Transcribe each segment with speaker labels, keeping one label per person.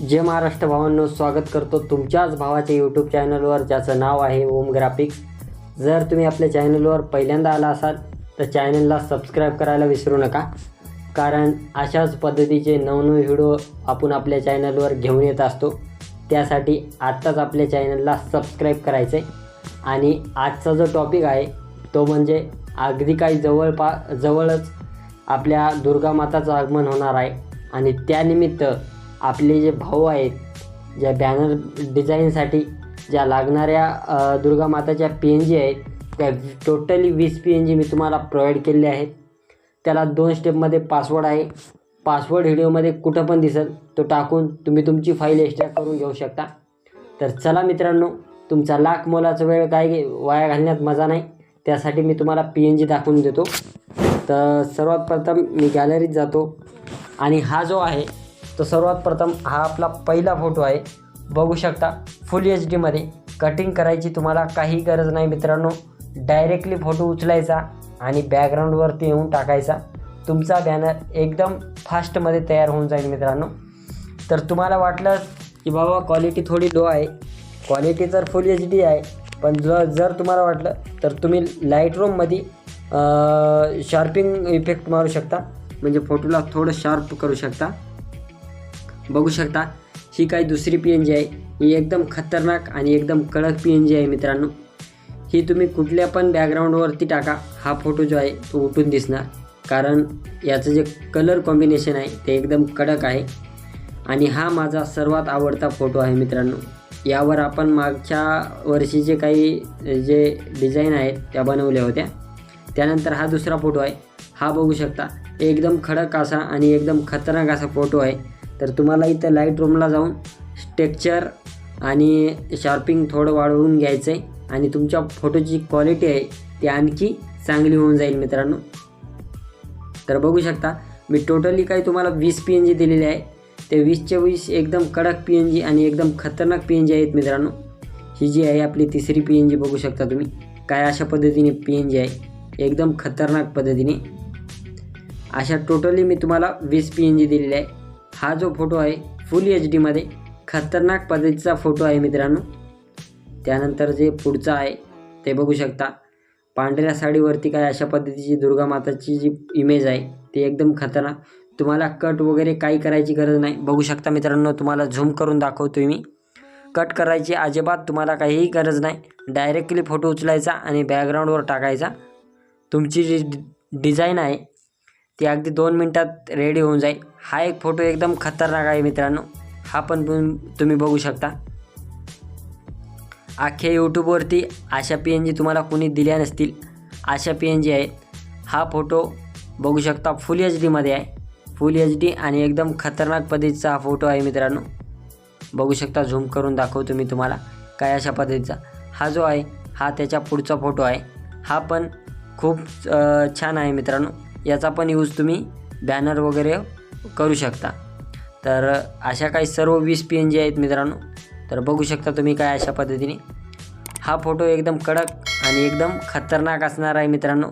Speaker 1: जय महाराष्ट्र भावांनो स्वागत करतो तुमच्याच भावाच्या यूट्यूब चॅनलवर ज्याचं नाव आहे ओम ग्राफिक्स. जर तुम्ही आपल्या चॅनलवर पहिल्यांदा आला असाल तर चॅनलला सबस्क्राईब करायला विसरू नका. कारण अशाच पद्धतीचे नवनवे व्हिडिओ आपण आपल्या चॅनलवर घेऊन येत असतो. त्यासाठी आत्ताच आपल्या चॅनलला सबस्क्राईब करायचं आहे आणि आजचा जो टॉपिक आहे तो म्हणजे अगदी काही जवळपा जवळच आपल्या दुर्गामाताचं आगमन होणार आहे. आणि त्यानिमित्त आपले जे भाऊ आहेत ज्या बॅनर डिझाईनसाठी ज्या लागणाऱ्या दुर्गा माताच्या पी एन जी आहेत त्या टोटली वीस पी एन जी मी तुम्हाला प्रोव्हाइड केलेले आहेत. त्याला दोन स्टेपमध्ये पासवर्ड आहे. पासवर्ड व्हिडिओमध्ये कुठं पण दिसेल तो टाकून तुम्ही तुमची फाईल एक्स्ट्रॅक्ट करून घेऊ शकता. तर चला मित्रांनो तुमचा लाख मोलाचा वेळ काय वाया घालण्यात मजा नाही. त्यासाठी मी तुम्हाला पी एन जी दाखवून देतो. तर सर्वात प्रथम मी गॅलरीत जातो. आणि हा जो आहे तर सर्वात प्रथम हा आपला पहिला फोटो आहे. बघू शकता फुल एच डीमध्ये कटिंग करायची तुम्हाला काही गरज नाही मित्रांनो. डायरेक्टली फोटो उचलायचा आणि बॅकग्राऊंडवरती येऊन टाकायचा. तुमचा बॅनर एकदम फास्टमध्ये तयार होऊन जाईल मित्रांनो. तर तुम्हाला वाटलं की बाबा क्वालिटी थोडी लो आहे. क्वालिटी तर फुल एच डी आहे पण जर जर तुम्हाला वाटलं तर तुम्ही लाइट रूममध्ये शार्पिंग इफेक्ट मारू शकता. म्हणजे फोटोला थोडं शार्प करू शकता. बघू शकता ही काही दुसरी पी एन जी आहे? ही एकदम खतरनाक आणि एकदम कडक पी एन जी आहे मित्रांनो. ही तुम्ही कुठल्या पण बॅकग्राऊंडवरती टाका हा फोटो जो आहे तो उठून दिसणार. कारण याचं जे कलर कॉम्बिनेशन आहे ते एकदम कडक आहे. आणि हा माझा सर्वात आवडता फोटो आहे मित्रांनो. यावर आपण मागच्या वर्षीचे काही जे डिझाईन आहेत त्या बनवल्या होत्या. त्यानंतर हा दुसरा फोटो आहे. हा बघू शकता एकदम खडक असा आणि एकदम खतरनाक असा फोटो आहे. तर तुम्हाला इथं लाइट रूमला जाऊन टेक्चर आणि शार्पिंग थोडं वाढवून घ्यायचं आहे आणि तुमच्या फोटोची क्वालिटी आहे ती आणखी चांगली होऊन जाईल मित्रांनो. तर बघू शकता मी टोटली काही तुम्हाला वीस पी एन जी दिलेली आहे. ते वीसचे वीस एकदम कडक पी एन जी आणि एकदम खतरनाक पी एन जी आहेत मित्रांनो. ही जी आहे आपली तिसरी पी एन जी बघू शकता तुम्ही. काय अशा पद्धतीने पी एन जी आहे? एकदम खतरनाक पद्धतीने. अशा टोटली मी तुम्हाला वीस पी एन जी दिलेली आहे. हा जो फोटो आहे फुल एच डीमध्ये खतरनाक पद्धतीचा फोटो आहे मित्रांनो. त्यानंतर जे पुढचं आहे ते बघू शकता. पांढऱ्या साडीवरती काय अशा पद्धतीची दुर्गा माताची जी इमेज आहे ती एकदम खतरनाक. तुम्हाला कट वगैरे काही करायची गरज नाही. बघू शकता मित्रांनो तुम्हाला झूम करून दाखवतो मी. कट करायची अजिबात तुम्हाला काहीही गरज नाही. डायरेक्टली फोटो उचलायचा आणि बॅकग्राऊंडवर टाकायचा. तुमची जी डिझाईन आहे ती अगदी दोन मिनटात रेडी होऊन जाईल. हा एक फोटो एकदम खतरनाक आहे मित्रांनो. हा पण तुम्ही बघू शकता. अख्ख्या यूट्यूबवरती अशा पी एन जी तुम्हाला कोणी दिल्या नसतील अशा पी एन जी आहेत. हा फोटो बघू शकता फुल एच डीमध्ये आहे. फुल एच डी आणि एकदम खतरनाक पद्धतीचा हा फोटो आहे मित्रांनो. बघू शकता झूम करून दाखवतो मी तुम्हाला काय अशा पद्धतीचा. हा जो आहे हा त्याच्या पुढचा फोटो आहे. हा पण खूप छान आहे मित्रांनो. याचा पण यूज तुम्ही बॅनर वगैरे करू शकता. तर अशा काही सर्व वीस पी एन जी आहेत मित्रांनो. तर बघू शकता तुम्ही काय अशा पद्धतीने. हा फोटो एकदम कडक आणि एकदम खतरनाक असणार आहे मित्रांनो.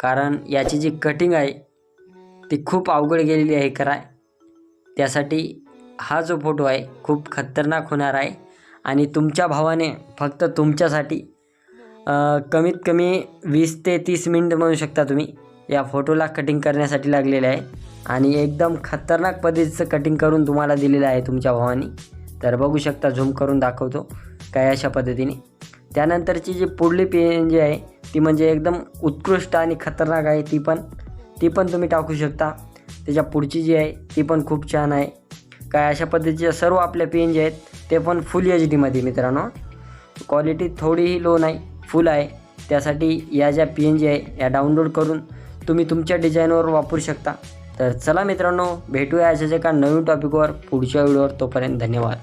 Speaker 1: कारण याची जी कटिंग आहे ती खूप अवघड गेलेली आहे कराय त्यासाठी हा जो फोटो आहे खूप खतरनाक होणार आहे. आणि तुमच्या भावाने फक्त तुमच्यासाठी कमीत कमी वीस ते तीस मिनिट म्हणू शकता तुम्ही. या फोटोला कटिंग करण्यासाठी लागलेले आहे. आणि एकदम खतरनाक पद्धतीचं कटिंग करून तुम्हाला दिलेलं आहे तुमच्या भावाने. तर बघू शकता झूम करून दाखवतो काय अशा पद्धतीने. त्यानंतरची जी पुढली पेन जी आहे ती म्हणजे एकदम उत्कृष्ट आणि खतरनाक आहे ती पण. ती पण तुम्ही टाकू शकता. त्याच्या पुढची जी आहे ती पण खूप छान आहे. काय अशा पद्धतीच्या सर्व आपल्या पेन जे आहेत ते पण फुल एच डीमध्ये मित्रांनो. क्वालिटी थोडीही लो नाही फुल आहे. त्यासाठी या ज्या पी एन जी आहे या डाउनलोड करून तुम्ही तुमच्या डिझाईनवर वापरू शकता. तर चला मित्रांनो भेटूया अशाच एका नवीन टॉपिकवर पुढच्या व्हिडिओवर. तोपर्यंत धन्यवाद.